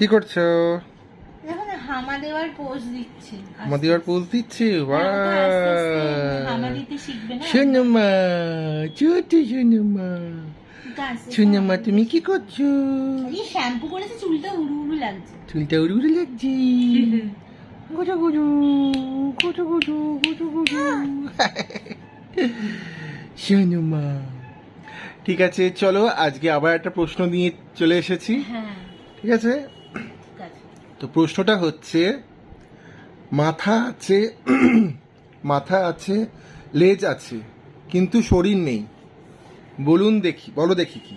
কি করছ? এখন হামা দেওয়ার পোজ দিচ্ছে। মদিবার পোজ দিচ্ছে? হামা দিতে শিখবে না? সোনামা ছোট সোনামা। সোনামা তুমি কি করছ? এই শ্যাম্পু করেছে চুলটা উড়ু উড়ু লাগছে। চুলটা উড়ে উড়ে লাগছে? গুজু গুজু গুজু গুজু গুজু গুজু। সোনামা। ঠিক আছে চলো আজকে আবার একটা প্রশ্ন নিয়ে চলে এসেছি। হ্যাঁ। ঠিক আছে? তো প্রশ্নটা হচ্ছে মাথা আছে মাথা আছে লেজ আছে কিন্তু শরীর নেই। বলুন দেখি বলো দেখি কি।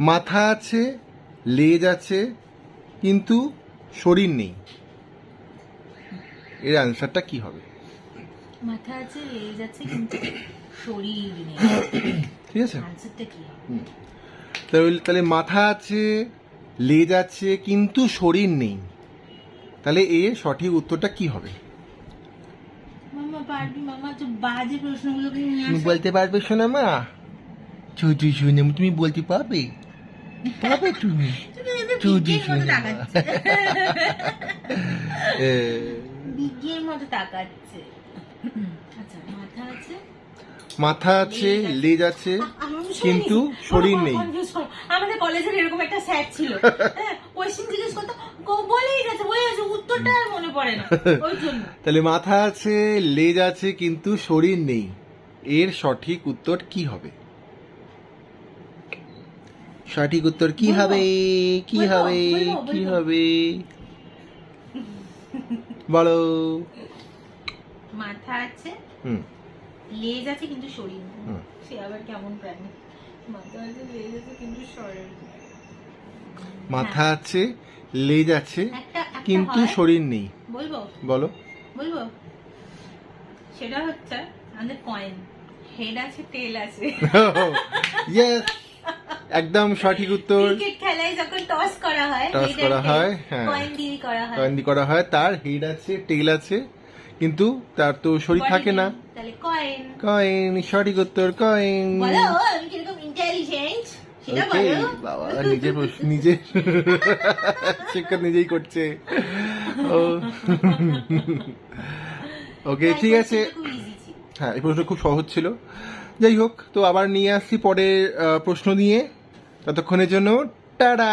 মাথা আছে লেজ আছে কিন্তু শরীর নেই। এর অ্যান্সারটা কি হবে? মাথা আছে লেজ আছে কিন্তু শরীর নেই। ঠিক আছে? আনসারটা কি তাহলে তাহলে মাথা আছে লেজ আছে কিন্তু শরীর নেই। তাহলে এর সঠিক উত্তরটা কি হবে? তুমি বলতে পারবে শোনা মা? ছোট শুনে তুমি বলতে পারবে? পারবে তুমি? এ, মতো তাকাচ্ছে। আচ্ছা মাথা আছে? লেজ আছে। কিন্তু শরীর নেই। আমাদের কলেজের এরকম একটা স্যার ছিল। হ্যাঁ কোয়েশ্চেন জিজ্ঞেস করতো বলেই গেছে বলে গেছে উত্তরটা আর মনে পড়ে না। ওই জন্য। তাহলে মাথা আছে লেজ আছে কিন্তু শরীর নেই। এর সঠিক উত্তর কি হবে? সঠিক উত্তর কি হবে? কি হবে? কি হবে? বলো। মাথা আছে হুম। লেজ আছে কিন্তু শরীর সে আবার কেমন প্রাণী? মাথা আছে লেজ আছে কিন্তু শরীর নেই। মাথা আছে লেজ আছে কিন্তু শরীর নেই। বলব? বলো। বলব? সেটা হচ্ছে আমাদের কয়েন হেড আছে টেল আছে। ইয়েস একদম সঠিক উত্তর। ক্রিকেট খেলায় যখন টস করা হয় Toss করা হয়, হ্যাঁ। কয়েন দিয়ে করা হয়। কয়েন করা হয় তার হেড আছে টেল আছে কিন্তু তার তো শরীর থাকে না। তাহলে কয়েন কয়েন সঠিক উত্তর কয়েন বলো আমি কীরকম ইন্টেলিজেন্ট ওকে বাবা নিজের শিক্ষা নিজেই করছে। ওকে হ্যাঁ, ঠিক আছে। হ্যাঁ এই প্রশ্ন খুব সহজ ছিল। যাই হোক তো আবার নিয়ে আসছি পরের প্রশ্ন নিয়ে। ততক্ষণের জন্য টাটা!